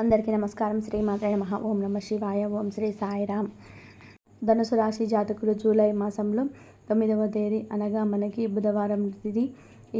అందరికీ నమస్కారం. శ్రీ మాత్రే నమ. ఓం నమ శివాయ. ఓం శ్రీ సాయిరామ్ ధనుసు రాశి జాతకులు జూలై మాసంలో తొమ్మిదవ తేదీ అనగా మనకి బుధవారం తిది.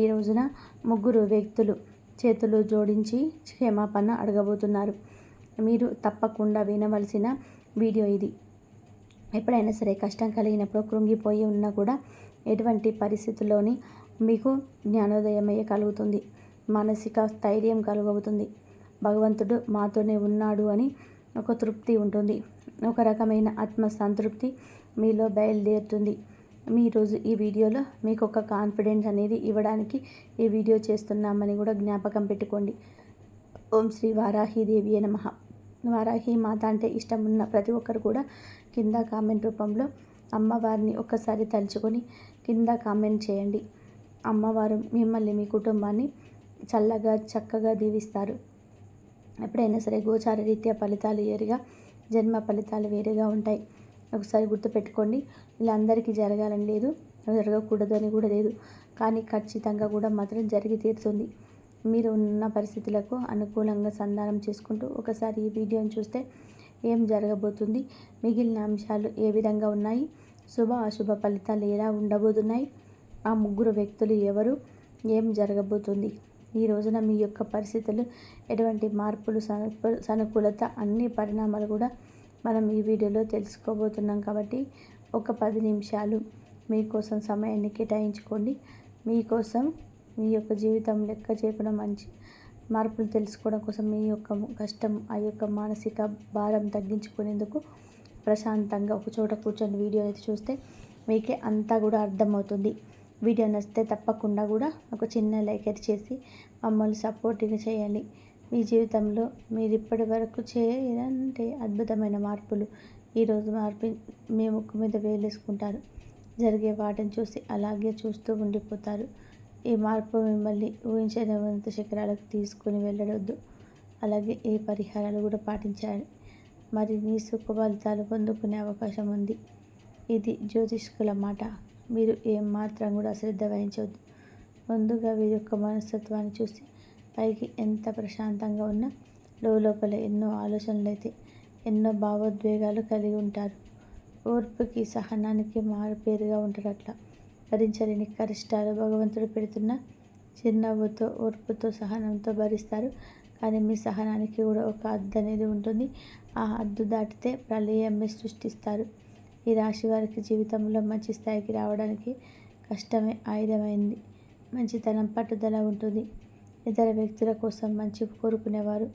ఈ రోజున ముగ్గురు వ్యక్తులు చేతులు జోడించి క్షమాపణ అడగబోతున్నారు. మీరు తప్పకుండా వినవలసిన వీడియో ఇది. ఎప్పుడైనా సరే కష్టం కలిగినప్పుడు కృంగిపోయి ఉన్నా కూడా ఎటువంటి పరిస్థితుల్లోని మీకు జ్ఞానోదయమయ్యే కలుగుతుంది. మానసిక స్థైర్యం కలుగుతుంది భగవంతుడు మాతోనే ఉన్నాడు అని ఒక తృప్తి ఉంటుంది. ఒక రకమైన ఆత్మ సంతృప్తి మీలో బయలుదేరుతుంది. మీ రోజు ఈ వీడియోలో మీకు ఒక కాన్ఫిడెన్స్ అనేది ఇవ్వడానికి ఈ వీడియో చేస్తున్నామని కూడా జ్ఞాపకం పెట్టుకోండి. ఓం శ్రీ వారాహీదేవి నమ. వారాహి మాత అంటే ఇష్టం ఉన్న ప్రతి ఒక్కరు కూడా కింద కామెంట్ రూపంలో అమ్మవారిని ఒక్కసారి తలుచుకొని కింద కామెంట్ చేయండి. అమ్మవారు మిమ్మల్ని మీ కుటుంబాన్ని చల్లగా చక్కగా దీవిస్తారు. ఎప్పుడైనా సరే గోచార రీత్యా ఫలితాలు వేరుగా జన్మ ఫలితాలు వేరుగా ఉంటాయి. ఒకసారి గుర్తుపెట్టుకోండి ఇలా అందరికీ జరగాలని లేదు జరగకూడదని కూడా లేదు. కానీ ఖచ్చితంగా కూడా మాత్రం జరిగి తీరుతుంది. మీరు ఉన్న పరిస్థితులకు అనుకూలంగా సంధానం చేసుకుంటూ ఒకసారి ఈ వీడియోని చూస్తే ఏం జరగబోతుంది మిగిలిన అంశాలు ఏ విధంగా ఉన్నాయి శుభ అశుభ ఫలితాలు ఎలా ఉండబోతున్నాయి ఆ ముగ్గురు వ్యక్తులు ఎవరు ఏం జరగబోతుంది. ఈ రోజున మీ యొక్క పరిస్థితులు ఎటువంటి మార్పులు సానుకూలత అన్ని పరిణామాలు కూడా మనం ఈ వీడియోలో తెలుసుకోబోతున్నాం కాబట్టి ఒక పది నిమిషాలు మీకోసం సమయాన్ని కేటాయించుకోండి. మీకోసం మీ యొక్క జీవితం లెక్క చేయకుండా మంచి మార్పులు తెలుసుకోవడం కోసం మీ యొక్క కష్టం ఆ యొక్క మానసిక భారం తగ్గించుకునేందుకు ప్రశాంతంగా ఒక చోట కూర్చొని వీడియో అయితే చూస్తే మీకే అంతా కూడా అర్థమవుతుంది. వీడియో నచ్చితే తప్పకుండా కూడా ఒక చిన్న లైక్ అయితే చేసి మమ్మల్ని సపోర్టింగ్ చేయాలి మీ జీవితంలో మీరు ఇప్పటి వరకు చేయాలంటే అద్భుతమైన మార్పులు. ఈరోజు మార్పు మీ ముక్కు మీద వేలేసుకుంటారు. జరిగే వాటిని చూసి అలాగే చూస్తూ ఉండిపోతారు. ఈ మార్పు మిమ్మల్ని ఊహించనివంత శిఖరాలకు తీసుకుని వెళ్ళడొద్దు. అలాగే ఏ పరిహారాలు కూడా పాటించాలి. మరి మీ సుఖ ఫలితాలు పొందుకునే అవకాశం ఉంది. ఇది జ్యోతిష్కుల మాట. మీరు ఏమాత్రం కూడా అశ్రద్ధ వహించవద్దు. ముందుగా వీరి యొక్క మనస్తత్వాన్ని చూసి పైకి ఎంత ప్రశాంతంగా ఉన్నా లోపల ఎన్నో ఆలోచనలు అయితే ఎన్నో భావోద్వేగాలు కలిగి ఉంటారు. ఓర్పుకి సహనానికి మారుపేరుగా ఉంటారు అట్లా. భరించలేని కరిష్టాలు భగవంతుడు పెడుతున్న చిరునవ్వుతో ఓర్పుతో సహనంతో భరిస్తారు. కానీ మీ సహనానికి కూడా ఒక అద్దు అనేది ఉంటుంది. ఆ అద్దు దాటితే ప్రళయమే సృష్టిస్తారు. ఈ రాశి వారికి జీవితంలో మంచి స్థాయికి రావడానికి కష్టమే ఆయుధమైంది. మంచితనం పట్టుదల ఉంటుంది. ఇతర వ్యక్తుల కోసం మంచి కోరుకునేవారు.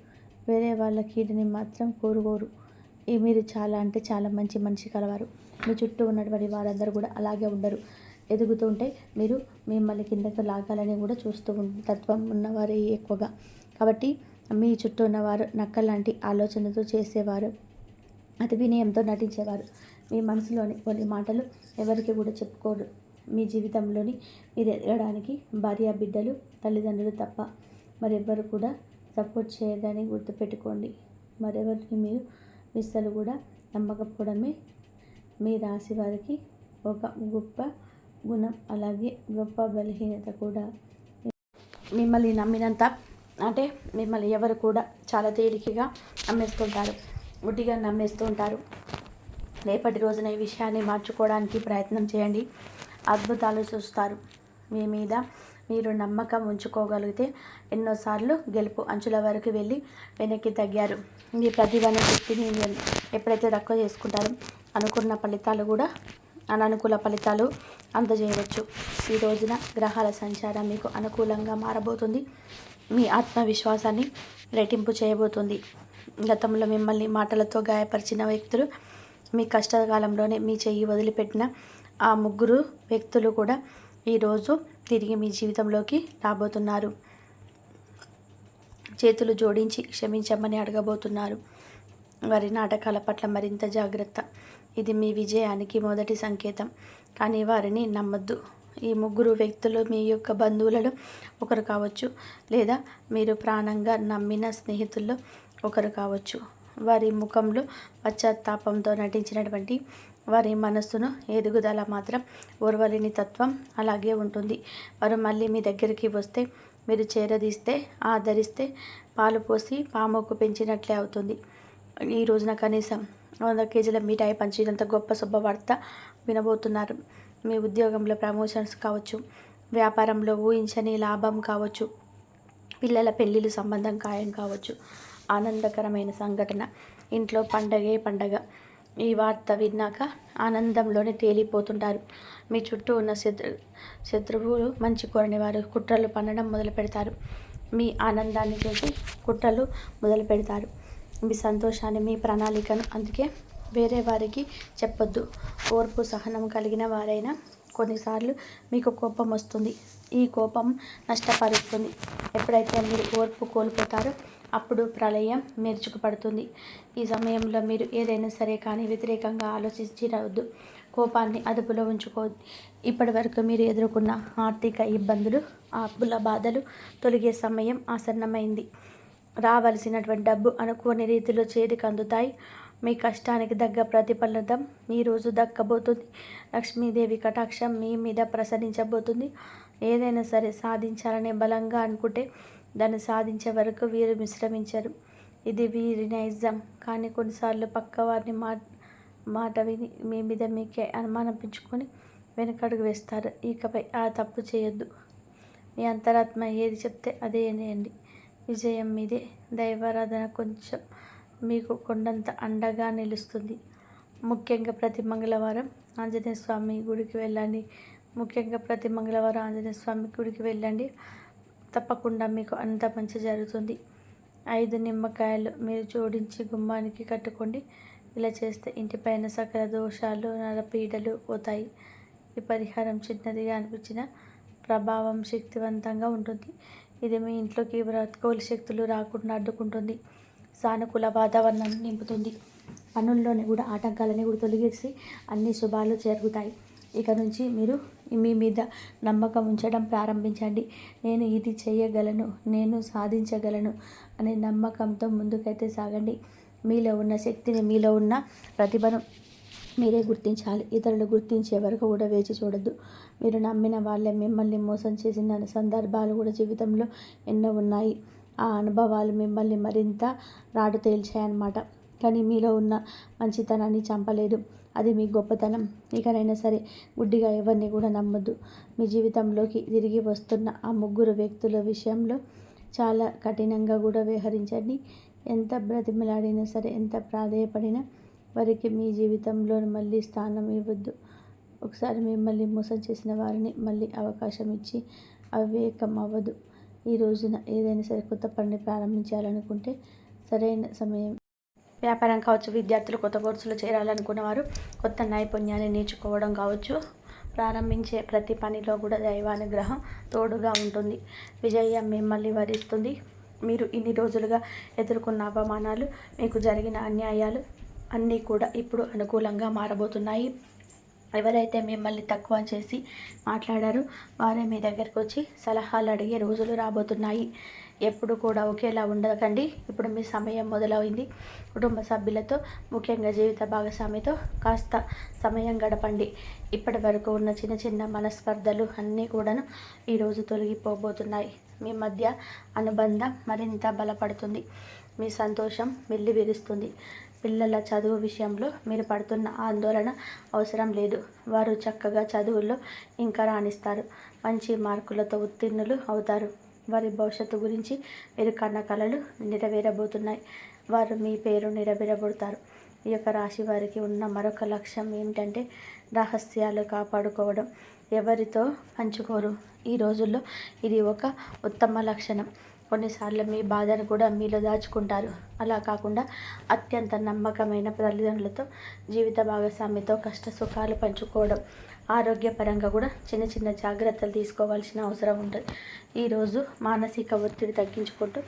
వేరే వాళ్ళ కీడుని మాత్రం కోరుకోరు. ఈ మీరు చాలా అంటే చాలా మంచి మనిషి కలవారు. మీ చుట్టూ ఉన్నటువంటి వారందరూ కూడా అలాగే ఉండరు. ఎదుగుతూ ఉంటే మీరు మిమ్మల్ని కిందకు లాగాలని కూడా చూస్తూ తత్వం ఉన్నవారే ఎక్కువగా. కాబట్టి మీ చుట్టూ ఉన్నవారు నక్కలాంటి ఆలోచనతో చేసేవారు. అతి వినయంతో నటించేవారు. మీ మనసులోని కొన్ని మాటలు ఎవరికి కూడా చెప్పుకోరు. మీ జీవితంలోని మీరు ఎదగడానికి భార్య బిడ్డలు తల్లిదండ్రులు తప్ప మరెవ్వరు కూడా సపోర్ట్ చేయదని గుర్తుపెట్టుకోండి. మరెవరికి మీరు మిస్సలు కూడా నమ్మకపోవడమే మీ రాశి వారికి ఒక గొప్ప గుణం అలాగే గొప్ప బలహీనత కూడా. మిమ్మల్ని నమ్మినంత అంటే మిమ్మల్ని ఎవరు కూడా చాలా తేలికగా నమ్మేస్తుంటారు. గుడ్డిగా నమ్మేస్తూ ఉంటారు రేపటి రోజున ఈ విషయాన్ని మార్చుకోవడానికి ప్రయత్నం చేయండి. అద్భుతాలు చూస్తారు. మీ మీద మీరు నమ్మకం ఉంచుకోగలిగితే ఎన్నోసార్లు గెలుపు అంచుల వరకు వెళ్ళి వెనక్కి తగ్గారు. మీ ప్రతిభను శక్తిని ఎప్పుడైతే తక్కువ చేసుకుంటారో అనుకున్న ఫలితాలు కూడా అననుకూల ఫలితాలు అందజేయవచ్చు. ఈ రోజున గ్రహాల సంచారం మీకు అనుకూలంగా మారబోతుంది. మీ ఆత్మవిశ్వాసాన్ని రెట్టింపు చేయబోతుంది. గతంలో మిమ్మల్ని మాటలతో గాయపరిచిన వ్యక్తులు మీ కష్టకాలంలోనే మీ చెయ్యి వదిలిపెట్టిన ఆ ముగ్గురు వ్యక్తులు కూడా ఈరోజు తిరిగి మీ జీవితంలోకి రాబోతున్నారు. చేతులు జోడించి క్షమించమని అడగబోతున్నారు. వారి నాటకాల పట్ల మరింత జాగ్రత్త. ఇది మీ విజయానికి మొదటి సంకేతం. కానీ వారిని నమ్మద్దు. ఈ ముగ్గురు వ్యక్తులు మీ యొక్క బంధువులలో ఒకరు కావచ్చు లేదా మీరు ప్రాణంగా నమ్మిన స్నేహితుల్లో ఒకరు కావచ్చు. వారి ముఖంలో పశ్చాత్తాపంతో నటించినటువంటి వారి మనస్సును ఎదుగుదల మాత్రం ఓర్వలేని తత్వం అలాగే ఉంటుంది. వారు మళ్ళీ మీ దగ్గరికి వస్తే మీరు చేరదీస్తే ఆదరిస్తే పాలు పోసి పాముకు పెంచినట్లే అవుతుంది. ఈ రోజున కనీసం వంద కేజీల మిఠాయి పంచినంత గొప్ప శుభవార్త వినబోతున్నారు. మీ ఉద్యోగంలో ప్రమోషన్స్ కావచ్చు వ్యాపారంలో ఊహించని లాభం కావచ్చు పిల్లల పెళ్ళిళ్ళు సంబంధం ఖాయం కావచ్చు. ఆనందకరమైన సంఘటన. ఇంట్లో పండగే పండగ. ఈ వార్త విన్నాక ఆనందంలోనే తేలిపోతుంటారు. మీ చుట్టూ ఉన్న శత్రు శత్రువులు మంచి కోరని వారు కుట్రలు పన్నడం మొదలు పెడతారు. మీ ఆనందాన్ని చూసి కుట్రలు మొదలు పెడతారు. మీ సంతోషాన్ని మీ ప్రణాళికను అందుకే వేరే వారికి చెప్పొద్దు. ఓర్పు సహనం కలిగిన వారైనా కొన్నిసార్లు మీకు కోపం వస్తుంది. ఈ కోపం నష్టపరుస్తుంది. ఎప్పుడైతే మీరు ఓర్పు కోల్పోతారో అప్పుడు ప్రళయం మెరుచుకుపడుతుంది. ఈ సమయంలో మీరు ఏదైనా సరే కానీ వ్యతిరేకంగా ఆలోచించవద్దు. కోపాన్ని అదుపులో ఉంచుకోవద్దు. ఇప్పటి వరకు మీరు ఎదుర్కొన్న ఆర్థిక ఇబ్బందులు అప్పుల బాధలు తొలగే సమయం ఆసన్నమైంది. రావలసినటువంటి డబ్బు అనుకోని రీతిలో చేతికి అందుతాయి. మీ కష్టానికి తగ్గ ప్రతిఫలితం ఈరోజు దక్కబోతుంది. లక్ష్మీదేవి కటాక్షం మీ మీద ప్రసరించబోతుంది. ఏదైనా సరే సాధించాలని బలంగా అనుకుంటే దాన్ని సాధించే వరకు వీరు విశ్రమించరు ఇది వీరి నైజం కానీ కొన్నిసార్లు పక్క వారిని మా మాట విని మీ మీద మీకే అనుమానం పెంచుకొని వెనకడుగు వేస్తారు. ఇకపై ఆ తప్పు చేయొద్దు. మీ అంతరాత్మ ఏది చెప్తే అదే అనేయండి. విజయం మీదే. దైవారాధన కొంచెం మీకు కొండంత అండగా నిలుస్తుంది. ముఖ్యంగా ప్రతి మంగళవారం ఆంజనేయ స్వామి గుడికి వెళ్ళండి. ముఖ్యంగా ప్రతి మంగళవారం ఆంజనేయ స్వామి గుడికి వెళ్ళండి. తప్పకుండా మీకు అంత మంచి జరుగుతుంది. ఐదు నిమ్మకాయలు మీరు జోడించి గుమ్మానికి కట్టుకోండి. ఇలా చేస్తే ఇంటిపైన సకల దోషాలు నరపీడలు పోతాయి. ఈ పరిహారం చిన్నదిగా అనిపించిన ప్రభావం శక్తివంతంగా ఉంటుంది. ఇది మీ ఇంట్లోకి బ్రతకోలి శక్తులు రాకుండా అడ్డుకుంటుంది. సానుకూల వాతావరణాన్ని నింపుతుంది. పనుల్లోని కూడా ఆటంకాలని కూడా తొలగేసి అన్ని శుభాలు జరుగుతాయి ఇక నుంచి మీరు మీ మీద నమ్మకం ఉంచడం ప్రారంభించండి. నేను ఇది చేయగలను నేను సాధించగలను అనే నమ్మకంతో ముందుకైతే సాగండి. మీలో ఉన్న శక్తిని మీలో ఉన్న ప్రతిభను మీరే గుర్తించాలి. ఇతరులు గుర్తించే వరకు కూడా వేచి చూడద్దు. మీరు నమ్మిన వాళ్ళే మిమ్మల్ని మోసం చేసిన సందర్భాలు కూడా జీవితంలో ఎన్నో ఉన్నాయి. ఆ అనుభవాలు మిమ్మల్ని మరింత రాడు తేల్చాయన్నమాట. కానీ మీలో ఉన్న మంచితనాన్ని చంపలేదు. అది మీ గొప్పతనం. ఇకనైనా సరే గుడ్డిగా ఎవరిని కూడా నమ్మొద్దు. మీ జీవితంలోకి తిరిగి వస్తున్న ఆ ముగ్గురు వ్యక్తుల విషయంలో చాలా కఠినంగా కూడా వ్యవహరించండి. ఎంత బ్రతిమలాడినా సరే ఎంత ప్రాధేయపడినా వారికి మీ జీవితంలో మళ్ళీ స్థానం ఇవ్వద్దు. ఒకసారి మిమ్మల్ని మోసం చేసిన వారిని మళ్ళీ అవకాశం ఇచ్చి అవివేకం అవ్వదు ఈ రోజున ఏదైనా సరే కొత్త పనిని ప్రారంభించాలనుకుంటే సరైన సమయం వ్యాపారం కావచ్చు విద్యార్థులు కొత్త కోర్సులు చేరాలనుకున్న వారు కొత్త నైపుణ్యాన్ని నేర్చుకోవడం కావచ్చు. ప్రారంభించే ప్రతి పనిలో కూడా దైవానుగ్రహం తోడుగా ఉంటుంది. విజయం మిమ్మల్ని వరిస్తుంది. మీరు ఇన్ని రోజులుగా ఎదుర్కొన్న అవమానాలు మీకు జరిగిన అన్యాయాలు అన్నీ కూడా ఇప్పుడు అనుకూలంగా మారబోతున్నాయి. ఎవరైతే మిమ్మల్ని తక్కువ చేసి మాట్లాడారో వారే మీ దగ్గరకు వచ్చి సలహాలు అడిగే రోజులు రాబోతున్నాయి. ఎప్పుడు కూడా ఒకేలా ఉండకండి. ఇప్పుడు మీ సమయం మొదలైంది. కుటుంబ సభ్యులతో ముఖ్యంగా జీవిత భాగస్వామితో కాస్త సమయం గడపండి. ఇప్పటి వరకు ఉన్న చిన్న చిన్న మనస్పర్ధలు అన్నీ కూడాను ఈరోజు తొలగిపోబోతున్నాయి. మీ మధ్య అనుబంధం మరింత బలపడుతుంది. మీ సంతోషం వెళ్ళి విరుస్తుంది పిల్లల చదువు విషయంలో మీరు పడుతున్న ఆందోళన అవసరం లేదు. వారు చక్కగా చదువుల్లో ఇంకా రాణిస్తారు. మంచి మార్కులతో ఉత్తీర్ణులు అవుతారు. వారి భవిష్యత్తు గురించి మీరు కన్న కళలు నెరవేరబోతున్నాయి. వారు మీ పేరు నెరవేరబోతారు. ఈ యొక్క రాశి వారికి ఉన్న మరొక లక్ష్యం ఏమిటంటే రహస్యాలు కాపాడుకోవడం. ఎవరితో పంచుకోరు? ఈ రోజుల్లో ఇది ఒక ఉత్తమ లక్షణం. కొన్నిసార్లు మీ బాధను కూడా మీలో దాచుకుంటారు. అలా కాకుండా అత్యంత నమ్మకమైన తల్లిదండ్రులతో జీవిత భాగస్వామితో కష్ట సుఖాలు పంచుకోవడం ఆరోగ్యపరంగా కూడా చిన్న చిన్న జాగ్రత్తలు తీసుకోవాల్సిన అవసరం ఉంటుంది. ఈరోజు మానసిక ఒత్తిడి తగ్గించుకుంటూ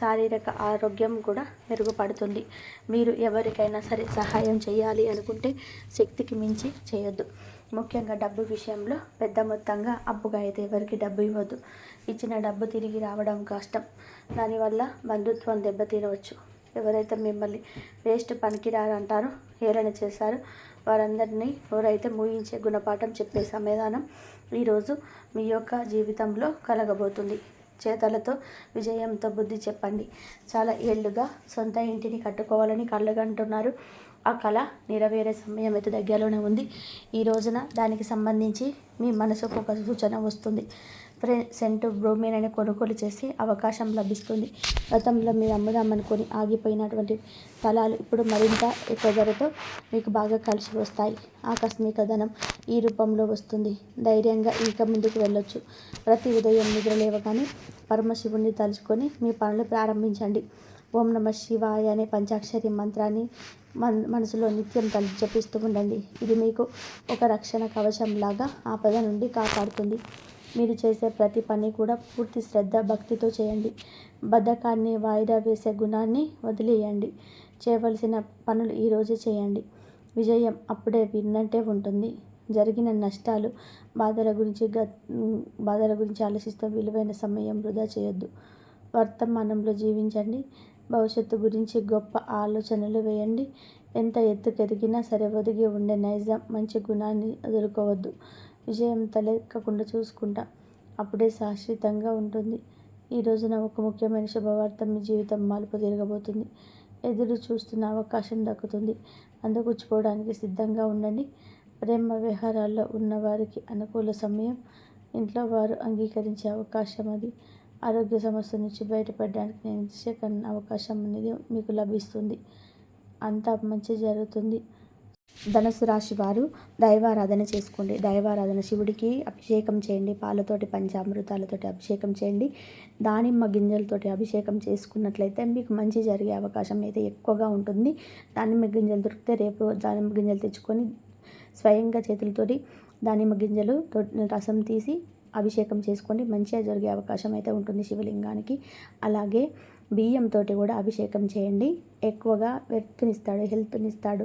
శారీరక ఆరోగ్యం కూడా మెరుగుపడుతుంది. మీరు ఎవరికైనా సరే సహాయం చేయాలి అనుకుంటే శక్తికి మించి చేయొద్దు. ముఖ్యంగా డబ్బు విషయంలో పెద్ద మొత్తంగా అప్పుగా అయితే ఎవరికి డబ్బు ఇవ్వద్దు ఇచ్చిన డబ్బు తిరిగి రావడం కష్టం. దానివల్ల బంధుత్వం దెబ్బతినవచ్చు ఎవరైతే మిమ్మల్ని వేస్ట్ పనికిరారంటారో హేళన చేశారు వారందరినీ ఎవరైతే ముగించే గుణపాఠం చెప్పే సమాధానం ఈరోజు మీ యొక్క జీవితంలో కలగబోతుంది. చేతలతో విజయంతో బుద్ధి చెప్పండి. చాలా ఏళ్ళుగా సొంత ఇంటిని కట్టుకోవాలని కళ్ళగంటున్నారు. ఆ కళ నెరవేరే సమయం అయితే దగ్గరలోనే ఉంది. ఈ రోజున దానికి సంబంధించి మీ మనసుకు ఒక సూచన వస్తుంది. సెంటు అనే కొనుగోలు చేసే అవకాశం లభిస్తుంది. గతంలో మీరు అమ్ముదామనుకొని ఆగిపోయినటువంటి స్థలాలు ఇప్పుడు మరింత ఎక్కువ ధరతో మీకు బాగా కలిసి వస్తాయి. ఆకస్మిక ధనం ఈ రూపంలో వస్తుంది. ధైర్యంగా ఇక ముందుకు వెళ్ళొచ్చు. ప్రతి ఉదయం నిద్ర లేవగానే పరమశివుణ్ణి తలుచుకొని మీ పనులు ప్రారంభించండి. ఓం నమ శివాయ అనే పంచాక్షరి మంత్రాన్ని మన మనసులో నిత్యం తలు జపిస్తూ ఉండండి. ఇది మీకు ఒక రక్షణ కవచం లాగా ఆపద నుండి కాపాడుతుంది. మీరు చేసే ప్రతి పని కూడా పూర్తి శ్రద్ధ భక్తితో చేయండి. బద్ధకాన్ని వాయిదా వేసే గుణాన్ని వదిలేయండి. చేయవలసిన పనులు ఈరోజే చేయండి. విజయం అప్పుడే విన్నట్టే ఉంటుంది. జరిగిన నష్టాలు బాధల గురించి గ బాధల గురించి ఆలోచిస్తూ విలువైన సమయం వృధా చేయొద్దు. వర్తమానంలో జీవించండి. భవిష్యత్తు గురించి గొప్ప ఆలోచనలు వేయండి. ఎంత ఎత్తుకెదిగినా సరే ఒదిగి ఉండే నైజం మంచి గుణాన్ని వదులుకోవద్దు. విజయం తలెక్కకుండా చూసుకుంటా. అప్పుడే శాశ్వతంగా ఉంటుంది. ఈ రోజున ఒక ముఖ్యమైన శుభవార్త మీ జీవితం మలుపు తిరగబోతుంది. ఎదురు చూస్తున్న అవకాశం దక్కుతుంది. అందుకుచ్చుకోవడానికి సిద్ధంగా ఉండండి. ప్రేమ వ్యవహారాల్లో ఉన్నవారికి అనుకూల సమయం. ఇంట్లో వారు అంగీకరించే అవకాశం అది. ఆరోగ్య సమస్య నుంచి బయటపడడానికి నేను సెకండ్ అవకాశం అనేది మీకు లభిస్తుంది. అంతా మంచి జరుగుతుంది. ధనుసు రాశి వారు దైవారాధన చేసుకోండి. దైవారాధన శివుడికి అభిషేకం చేయండి. పాలతోటి పంచామృతాలతోటి అభిషేకం చేయండి. దానిమ్మ గింజలతోటి అభిషేకం చేసుకున్నట్లయితే మీకు మంచి జరిగే అవకాశం అయితే ఎక్కువగా ఉంటుంది. దానిమ్మ గింజలు దొరికితే రేపు దానిమ్మ గింజలు తెచ్చుకొని స్వయంగా చేతులతోటి దానిమ్మ గింజలు రసం తీసి అభిషేకం చేసుకోండి మంచిగా జరిగే అవకాశం అయితే ఉంటుంది శివలింగానికి. అలాగే బియ్యంతో కూడా అభిషేకం చేయండి. ఎక్కువగా వ్యక్తినిస్తాడు హెల్త్నిస్తాడు.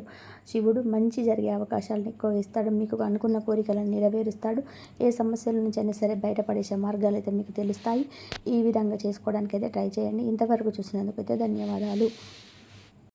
శివుడు మంచి జరిగే అవకాశాలను ఎక్కువ ఇస్తాడు. మీకు అనుకున్న కోరికలను నెరవేరుస్తాడు. ఏ సమస్యల నుంచి అయినా సరే బయటపడేసే మార్గాలు అయితే మీకు తెలుస్తాయి. ఈ విధంగా చేసుకోవడానికి అయితే ట్రై చేయండి. ఇంతవరకు చూసినందుకు అయితే ధన్యవాదాలు.